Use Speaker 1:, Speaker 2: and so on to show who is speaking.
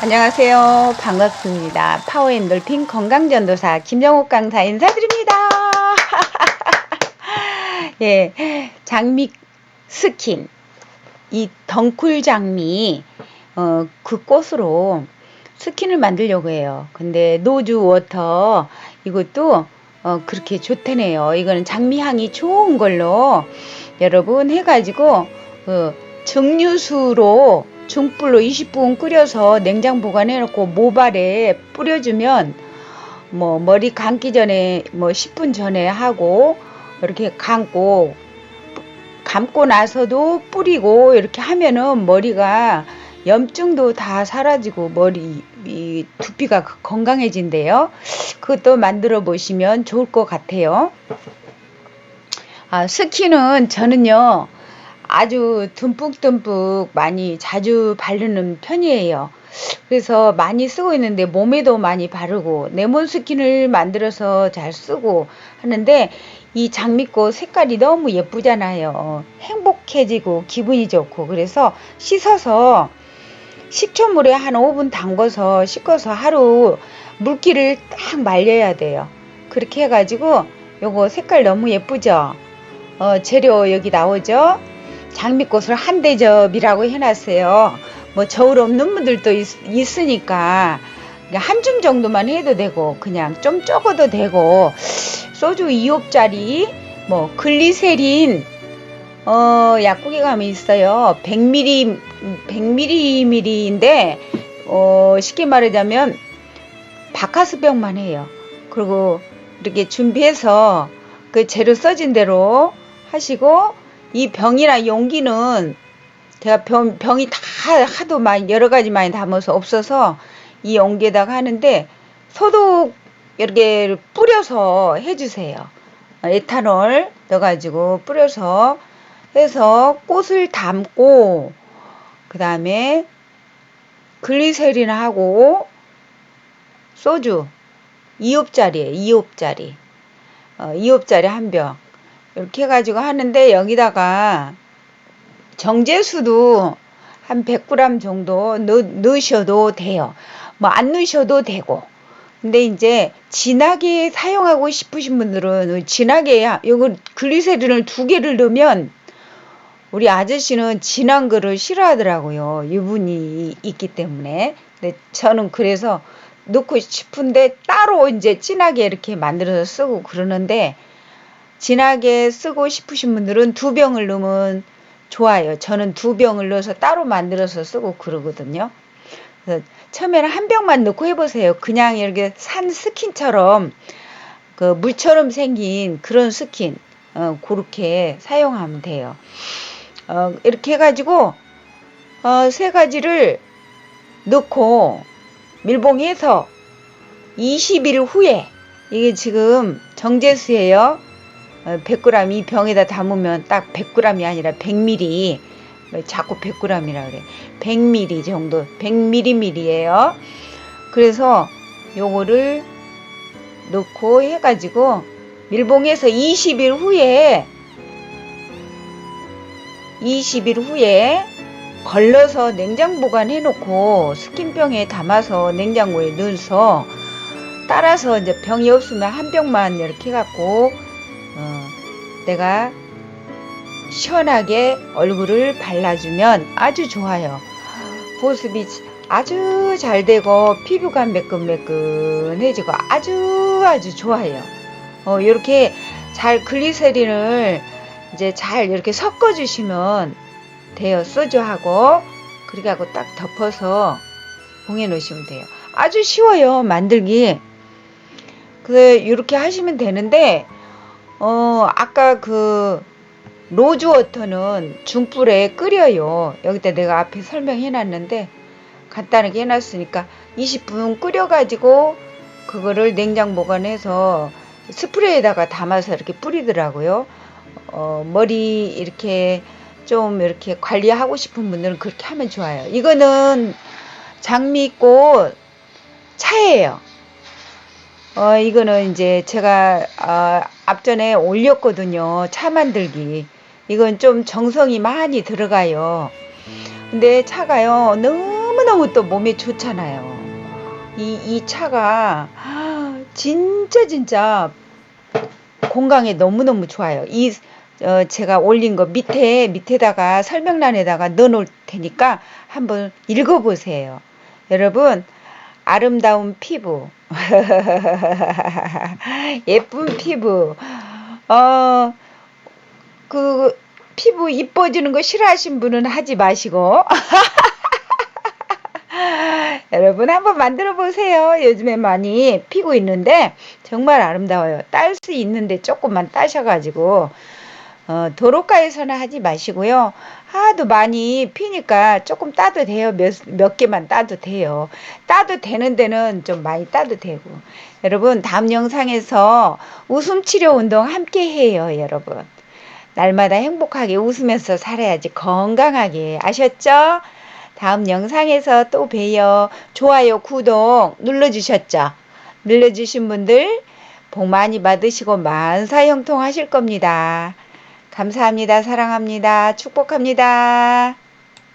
Speaker 1: 안녕하세요. 반갑습니다. 파워엔돌핀 건강전도사 김정옥 강사 인사드립니다. 예, 장미 스킨. 이 덩쿨 장미, 어, 그 꽃으로 스킨을 만들려고 해요. 근데 노즈 워터, 이것도 어, 그렇게 좋다네요. 이거는 장미향이 좋은 걸로 여러분 해가지고, 어, 증류수로 중불로 20분 끓여서 냉장 보관해 놓고 모발에 뿌려주면 뭐 머리 감기 전에 뭐 10분 전에 하고 이렇게 감고 감고 나서도 뿌리고 이렇게 하면은 머리가 염증도 다 사라지고 머리 이 두피가 건강해진대요. 그것도 만들어 보시면 좋을 것 같아요. 아, 스킨은 저는요. 아주 듬뿍듬뿍 많이 자주 바르는 편이에요. 그래서 많이 쓰고 있는데 몸에도 많이 바르고 레몬 스킨을 만들어서 잘 쓰고 하는데 이 장미꽃 색깔이 너무 예쁘잖아요. 행복해지고 기분이 좋고 그래서 씻어서 식초물에 한 5분 담궈서 씻어서 하루 물기를 딱 말려야 돼요. 그렇게 해가지고 요거 색깔 너무 예쁘죠? 어, 재료 여기 나오죠? 장미꽃을 한 대접이라고 해놨어요. 뭐 저울 없는 분들도 있, 으니까 한 줌 정도만 해도 되고 그냥 좀 적어도 되고 소주 2홉짜리 뭐 글리세린 어 약국에 가면 있어요. 100ml 100ml인데 어 쉽게 말하자면 바카스병만 해요. 그리고 이렇게 준비해서 그 재료 써진 대로 하시고 이 병이나 용기는 제가 병, 병이 다 하도 많이 여러 가지 많이 담아서 없어서 이 용기에다가 하는데 소독 이렇게 뿌려서 해주세요. 에탄올 넣어가지고 뿌려서 해서 꽃을 담고 그 다음에 글리세린 하고 소주 2홉짜리에 2홉짜리 어, 2홉짜리 한 병 이렇게 해가지고 하는데 여기다가 정제수도 한 100g 정도 넣, 넣으셔도 돼요. 뭐 안 넣으셔도 되고. 근데 이제 진하게 사용하고 싶으신 분들은 진하게 요거 글리세린을 두 개를 넣으면 우리 아저씨는 진한 거를 싫어하더라고요. 유분이 있기 때문에. 근데 저는 그래서 넣고 싶은데 따로 이제 진하게 이렇게 만들어서 쓰고 그러는데 진하게 쓰고 싶으신 분들은 두 병을 넣으면 좋아요. 저는 두 병을 넣어서 따로 만들어서 쓰고 그러거든요. 처음에는 한 병만 넣고 해보세요. 그냥 이렇게 산 스킨처럼 그 물처럼 생긴 그런 스킨 어, 그렇게 사용하면 돼요. 어, 이렇게 해가지고 어, 세 가지를 넣고 밀봉해서 20일 후에 이게 지금 정제수예요. 100g 이 병에다 담으면 딱 100g이 아니라 100ml 자꾸 100g이라 그래? 100ml 정도 100ml예요. 그래서 요거를 넣고 해가지고 밀봉해서 20일 후에 20일 후에 걸러서 냉장 보관해 놓고 스킨병에 담아서 냉장고에 넣어서 따라서 이제 병이 없으면 한 병만 이렇게 해갖고 어, 내가 시원하게 얼굴을 발라주면 아주 좋아요. 보습이 아주 잘 되고 피부가 매끈매끈해지고 아주 아주 좋아요. 어, 이렇게 잘 글리세린을 이제 잘 이렇게 섞어 주시면 돼요. 소주하고 그렇게 하고 딱 덮어서 봉해 놓으시면 돼요. 아주 쉬워요. 만들기. 그래 이렇게 하시면 되는데 어, 아까 그 로즈워터는 중불에 끓여요. 여기다 내가 앞에 설명해 놨는데 간단하게 해 놨으니까 20분 끓여 가지고 그거를 냉장 보관해서 스프레이에다가 담아서 이렇게 뿌리더라고요. 어, 머리 이렇게 좀 이렇게 관리하고 싶은 분들은 그렇게 하면 좋아요. 이거는 장미꽃 차예요. 어, 이거는 이제 제가 어, 앞전에 올렸거든요. 차 만들기. 이건 좀 정성이 많이 들어가요. 근데 차가요. 너무너무 또 몸에 좋잖아요. 이, 이 차가 아, 진짜 진짜 건강에 너무너무 좋아요. 이 어, 제가 올린 거 밑에 밑에다가 설명란에다가 넣어 놓을 테니까 한번 읽어 보세요. 여러분 아름다운 피부 예쁜 피부 어 그 피부 이뻐지는 거 싫어하신 분은 하지 마시고 여러분 한번 만들어 보세요. 요즘에 많이 피고 있는데 정말 아름다워요. 딸 수 있는데 조금만 따셔가지고 어, 도로가에서는 하지 마시고요. 하도 많이 피니까 조금 따도 돼요. 몇, 몇 개만 따도 돼요. 따도 되는 데는 좀 많이 따도 되고. 여러분, 다음 영상에서 웃음 치료 운동 함께 해요, 여러분. 날마다 행복하게 웃으면서 살아야지 건강하게. 아셨죠? 다음 영상에서 또 봬요. 좋아요, 구독 눌러주셨죠? 눌러주신 분들 복 많이 받으시고 만사형통 하실 겁니다. 감사합니다. 사랑합니다. 축복합니다.